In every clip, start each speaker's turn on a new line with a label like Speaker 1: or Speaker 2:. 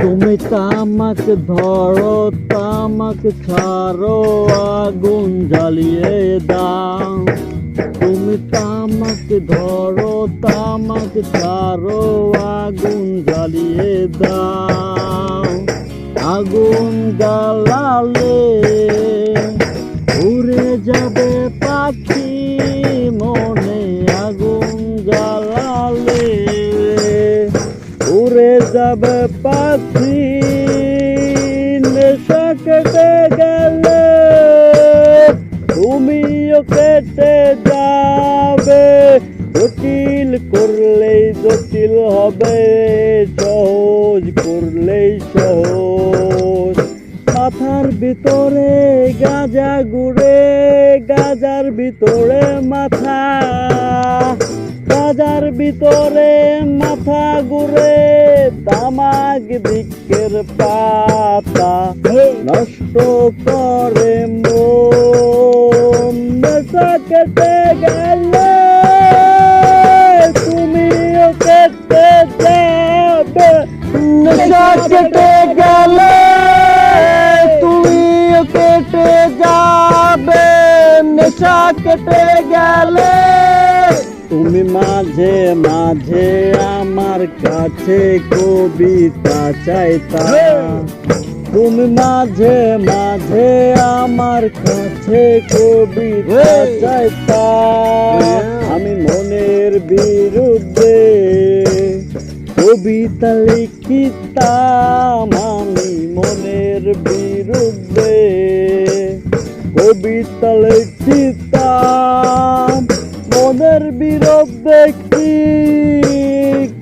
Speaker 1: তুমি তামাক ধরো, তামাক ছাড়ো, আগুন জ্বালিয়ে দাও। তুমি তামাক ধরো, তামাক ছাড়ো, আগুন জ্বালিয়ে দাও। আগুন জ্বালালে উড়ে যাবে পাখি। যাবে পাখি নেশা কেটে গেলে তুমিও কেটে যাবে। জটিল করলেই জটিল হবে, সহজ করলেই সহজ। মাথার ভিতরে গাজা গুড়ে, গাজার ভিতরে মাথা গাজার ভিতরে মাথা ঘুরে তামাক দিকের পাতা নষ্ট করে মন। কেটে গেলে তুমিও কেটে যাবে। নেশা কেটে গেলে তুমিও কেটে যাবে। নেশা কেটে গেলে তুমি মাঝে মাঝে আমার কাছে কবিতা চাইতা। তুমি মাঝে মাঝে আমার কাছে কবিতা চাইতা। আমি মনের বিরুদ্ধে কবিতা লিখিতাম। আমি মনের বিরুদ্ধে কবিতা লিখিতাম।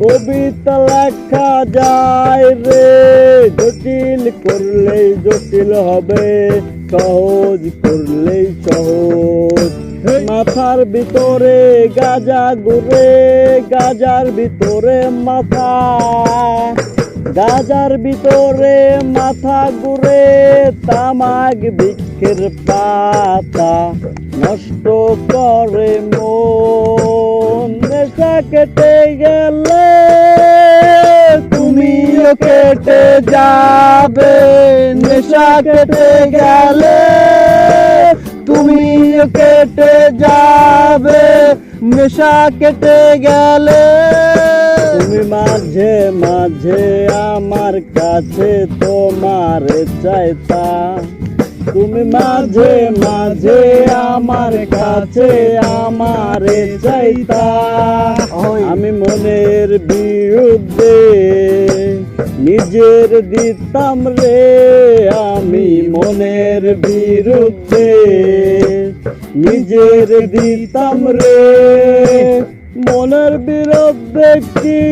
Speaker 1: কবিতা লেখা যায় রে। জটিল করলেই জটিল হবে সহজ করলেই সহজ। মাথার ভিতরে গাজা ঘুরে গাজার ভিতরে মাথা। গাজার ভিতরে মাথা ঘুরে তামাক বৃক্ষের পাতা নষ্ট করে নেশা কেটে গেলে তুমিও কেটে যাবে। নেশা কেটে গেলে তুমিও কেটে যাবে। নেশা কেটে গেলে তুমি মাঝে মাঝে আমার কাছে তোমার চাইতা। তুমি মাঝে মাঝে আমার কাছে আমার চাইতা। আমি মনের বিরুদ্ধে নিজের দিতাম রে। আমি মনের বিরুদ্ধে নিজের দিতাম রে। মনের বিরুদ্ধে কি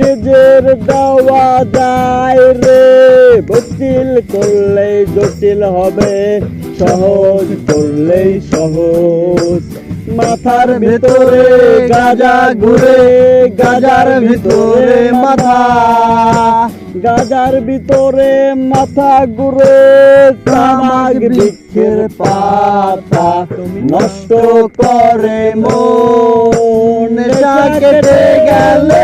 Speaker 1: নিজের দেওয়া যায় রে? জটিল করলেই জটিল হবে, সহজ করলেই সহজ। মাথার ভিতরে গাজা ঘুরে, গাজার ভিতরে মাথা। গাজার ভিতরে মাথা ঘুরে, তামাক বৃক্ষের পাতা নষ্ট করে মন। কেটে গেলে